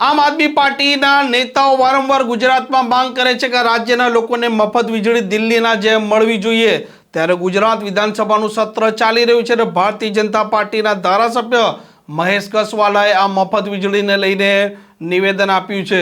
આમ આદમી પાર્ટીના નેતાઓ વારંવાર ગુજરાતમાં માંગ કરે છે કે રાજ્યના લોકોને મફત વીજળી દિલ્હીના જેમ મળવી જોઈએ. ત્યારે ગુજરાત વિધાનસભાનું સત્ર ચાલી રહ્યું છે અને ભારતીય જનતા પાર્ટીના ધારાસભ્ય મહેશ કસવાલાએ આ મફત વીજળીને લઈને નિવેદન આપ્યું છે.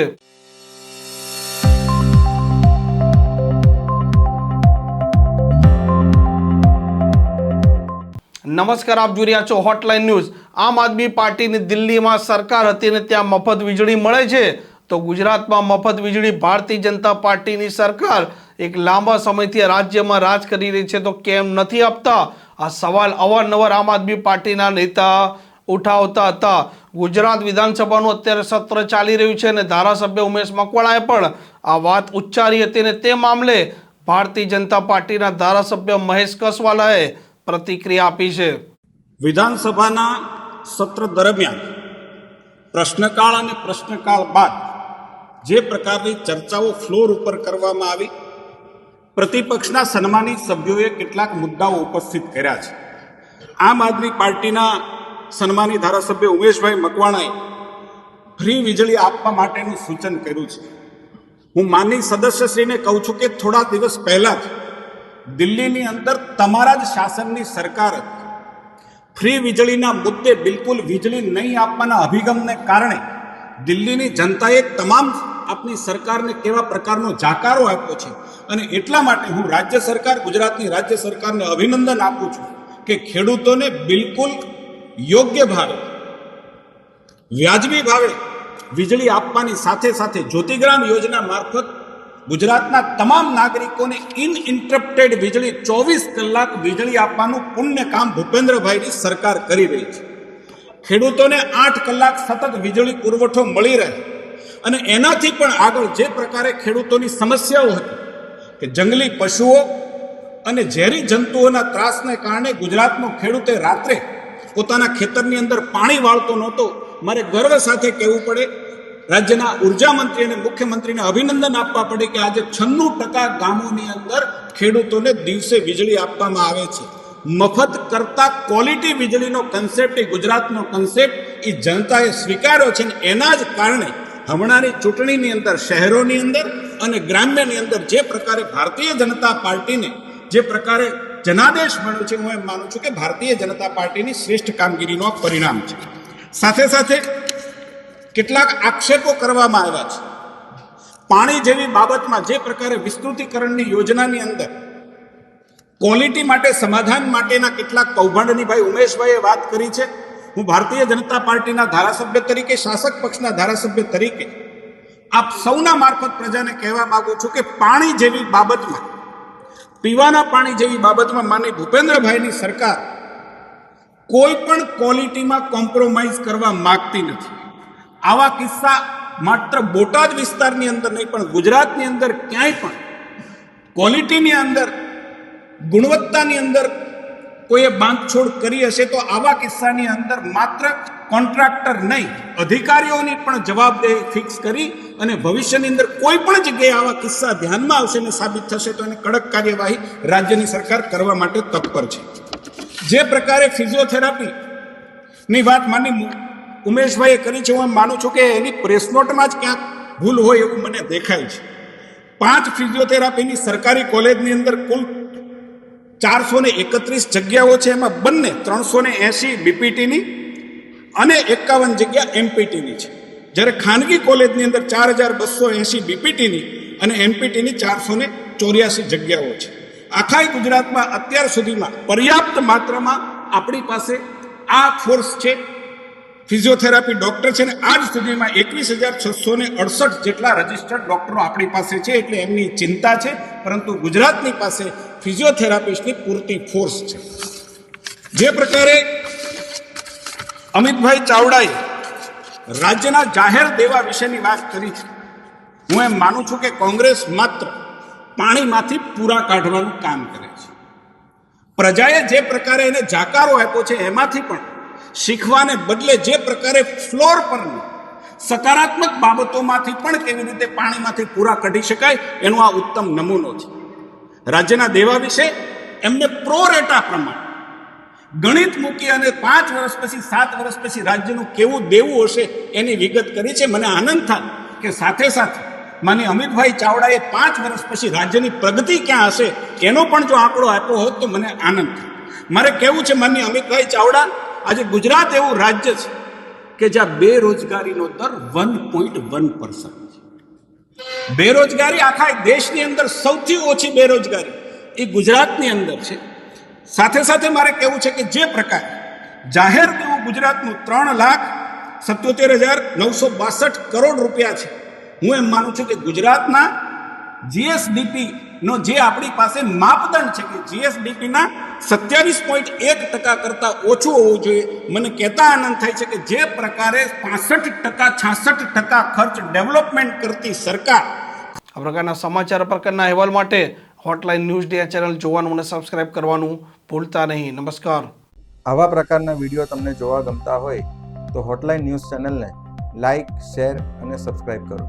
નમસ્કાર, આપ જોઈ રહ્યા છો હોટલાઇન ન્યૂઝ આમ આદમી પાર્ટીની દિલ્હીમાં સરકાર હતી ને ત્યાં મફત વીજળી મળે છે. તો ગુજરાતમાં મફત વીજળી ભારતીય જનતા પાર્ટીની સરકાર એક લાંબા સમયથી રાજ્યમાં રાજ કરી રહી છે તો કેમ નથી આપતા? આ સવાલ અવારનવાર આમ આદમી પાર્ટીના નેતા ઉઠાવતા હતા. ગુજરાત વિધાનસભાનું અત્યારે સત્ર ચાલી રહ્યું છે અને ધારાસભ્ય ઉમેશ મકવાણાએ પણ આ વાત ઉચ્ચારી હતી ને તે મામલે ભારતીય જનતા પાર્ટીના ધારાસભ્ય મહેશ કસવાલાએ પ્રતિક્રિયા આપી છે. વિધાનસભાના સત્ર દરમિયાન પ્રશ્નકાળ અને પ્રશ્નકાળ બાદ જે પ્રકારની ચર્ચાઓ ફ્લોર ઉપર કરવામાં આવી, પ્રતિપક્ષના સન્માનિત સભ્યોએ કેટલાક મુદ્દાઓ ઉપસ્થિત કર્યા છે. આમ આદમી પાર્ટીના સન્માનિત ધારાસભ્ય ઉમેશભાઈ મકવાણાએ ફ્રી વીજળી આપવા માટેનું સૂચન કર્યું છે. હું માનની સદસ્યશ્રીને કહું છું કે થોડા દિવસ પહેલાં જ દિલ્હીની અંદર તમારા જ શાસનની સરકાર ફ્રી વીજળીના મુદ્દે બિલકુલ વીજળી નહીં આપવાના અભિગમને કારણે દિલ્હીની જનતાએ તમામ આપની સરકારને કેવા પ્રકારનો જાકારો આપ્યો છે અને એટલા માટે હું રાજ્ય સરકાર, ગુજરાતની રાજ્ય સરકારને અભિનંદન આપું છું કે ખેડૂતોને બિલકુલ યોગ્ય ભાવે, વ્યાજબી ભાવે વીજળી આપવાની સાથે સાથે જ્યોતિગ્રામ યોજના મારફત ગુજરાતના તમામ નાગરિકોને ઇનઇન્ટરપ્ટેડ વીજળી, ચોવીસ કલાક વીજળી આપવાનું પુણ્ય કામ ભૂપેન્દ્રભાઈની સરકાર કરી રહી છે. ખેડૂતોને આઠ કલાક સતત વીજળી પુરવઠો મળી રહે. અને એનાથી પણ આગળ જે પ્રકારે ખેડૂતોની સમસ્યાઓ હતી કે જંગલી પશુઓ અને ઝેરી જંતુઓના ત્રાસને કારણે ગુજરાતનો ખેડૂતે રાત્રે પોતાના ખેતરની અંદર પાણી વાળતો નહોતો. મારે ગર્વ સાથે કહેવું પડે રાજ્યના ઊર્જા મંત્રી અને મુખ્યમંત્રીને અભિનંદન આપવા પડે કે આજે છન્નું ટકા ગામોની અંદર ખેડૂતોને દિવસે વીજળી આપવામાં આવે છે. મફત કરતા ક્વોલિટી વીજળીનો કન્સેપ્ટ એ ગુજરાતનો કન્સેપ્ટ એ જનતાએ સ્વીકાર્યો છે અને એના જ કારણે હમણાંની ચૂંટણીની અંદર, શહેરોની અંદર અને ગ્રામ્યની અંદર જે પ્રકારે ભારતીય જનતા પાર્ટીને, જે પ્રકારે જનાદેશ મળ્યો છે, હું એમ માનું છું કે ભારતીય જનતા પાર્ટીની શ્રેષ્ઠ કામગીરીનો પરિણામ છે. સાથે સાથે કેટલાક આક્ષેપો કરવામાં આવ્યા છે. પાણી જેવી બાબતમાં જે પ્રકારે વિસ્તૃતિકરણની યોજનાની અંદર ક્વોલિટી માટે, સમાધાન માટેના કેટલાક કૌભાંડની ભાઈ ઉમેશભાઈએ વાત કરી છે. હું ભારતીય જનતા પાર્ટીના ધારાસભ્ય તરીકે, શાસક પક્ષના ધારાસભ્ય તરીકે આપ સૌના મારફત પ્રજાને કહેવા માંગુ છું કે પાણી જેવી બાબતમાં, પીવાના પાણી જેવી બાબતમાં માની ભૂપેન્દ્રભાઈની સરકાર કોઈ પણ ક્વોલિટીમાં કોમ્પ્રોમાઇઝ કરવા માગતી નથી. આવા કિસ્સા માત્ર બોટાદ વિસ્તારની અંદર નહીં, પણ ગુજરાતની અંદર ક્યાંય પણ ક્વોલિટીની અંદર, ગુણવત્તાની અંદર કોઈએ બાંધછોડ કરી હશે તો આવા કિસ્સાની અંદર માત્ર કોન્ટ્રાક્ટર નહીં, અધિકારીઓની પણ જવાબદેહી ફિક્સ કરી અને ભવિષ્યની અંદર કોઈ પણ જગ્યાએ આવા કિસ્સા ધ્યાનમાં આવશે અને સાબિત થશે તો એને કડક કાર્યવાહી રાજ્યની સરકાર કરવા માટે તત્પર છે. જે પ્રકારે ફિઝિયોથેરાપી ની વાત માની ઉમેશભાઈએ કરી છે, હું માનું છું કે એની પ્રેસ નોટમાં જ ક્યાંક ભૂલ હોય એવું મને દેખાય છે. પાંચ ફિઝિયોથેરાપીની સરકારી કોલેજની અંદર કુલ ચારસો ને એકત્રીસ જગ્યાઓ છે, એમાં બંને ત્રણસો ને એંશી બીપીટીની અને એકાવન જગ્યા એમપીટીની છે. જ્યારે ખાનગી કોલેજની અંદર ચાર હજાર બસો એંશી બીપીટીની અને એમપીટીની ચારસો ને ચોર્યાસી જગ્યાઓ છે. આખા ગુજરાતમાં અત્યાર સુધીમાં પર્યાપ્ત માત્રામાં આપણી પાસે આ ફોર્સ છે ફિઝિયોથેરાપી ડૉક્ટર છે ને આજ સુધીમાં એકવીસ હજાર છસો ને અડસઠ જેટલા રજિસ્ટર્ડ ડૉક્ટરો આપણી પાસે છે એટલે એમની ચિંતા છે, પરંતુ ગુજરાતની પાસે ફિઝિયોથેરાપિસ્ટની પૂરતી ફોર્સ છે. જે પ્રકારે અમિતભાઈ ચાવડાએ રાજ્યના જાહેર દેવા વિશેની વાત કરી છે. હું એમ માનું છું કે કોંગ્રેસ માત્ર પાણીમાંથી પૂરા કાઢવાનું કામ કરે છે. પ્રજાએ જે પ્રકારે એને જાકારો આપ્યો છે, એમાંથી પણ શીખવાને બદલે જે પ્રકારે ફ્લોર પરની સકારાત્મક બાબતોમાંથી પણ કેવી રીતે પાણીમાંથી પૂરા કાઢી શકાય, એનો આ ઉત્તમ નમૂનો છે. રાજ્યના દેવા વિશે એમને પ્રોરેટા પ્રમાણે ગણિત મૂકી અને પાંચ વર્ષ પછી, સાત વર્ષ પછી રાજ્યનું કેવું દેવું હશે એની વિગત કરી છે. મને આનંદ થાય કે સાથે સાથે માની અમિતભાઈ ચાવડાએ પાંચ વર્ષ પછી રાજ્યની પ્રગતિ ક્યાં હશે એનો પણ જો આંકડો આપ્યો હોત તો મને આનંદ થાય. મારે કેવું છે માની અમિતભાઈ ચાવડા આજે ગુજરાત એવું રાજ્ય છે કે જ્યાં બેરોજગારીનો દર વન પોઈન્ટ વન પર્સન્ટ છે. બેરોજગારી આખા દેશની અંદર સૌથી ઓછી બેરોજગારી એ ગુજરાતની અંદર છે. સાથે સાથે મારે કહેવું છે કે જે પ્રકારે જાહેર દેવું ગુજરાતનું ત્રણ લાખ સત્યોતેર હજાર નવસો બાસઠ કરોડ રૂપિયા છે. હું એમ માનું છું કે ગુજરાતના જીએસડીપી નો જે આપણી પાસે માપદંડ છે કે જીએસડીપીના સત્યાવીસ પોઈન્ટ એક ટકા કરતાં ઓછું હોવું જોઈએ. મને કહેતા આનંદ થાય છે કે જે પ્રકારે પાસઠ ટકા છાસઠ ટકા ખર્ચ ડેવલપમેન્ટ કરતી સરકાર આ પ્રકારના સમાચાર પ્રકારના અહેવાલ માટે હોટલાઇન ન્યૂઝ ડે ચેનલ જોવાનું અને સબસ્ક્રાઇબ કરવાનું ભૂલતા નહીં. નમસ્કાર. આવા પ્રકારના વીડિયો તમને જોવા ગમતા હોય તો હોટલાઇન ન્યૂઝ ચેનલને લાઇક શેર અને સબસ્ક્રાઇબ કરો.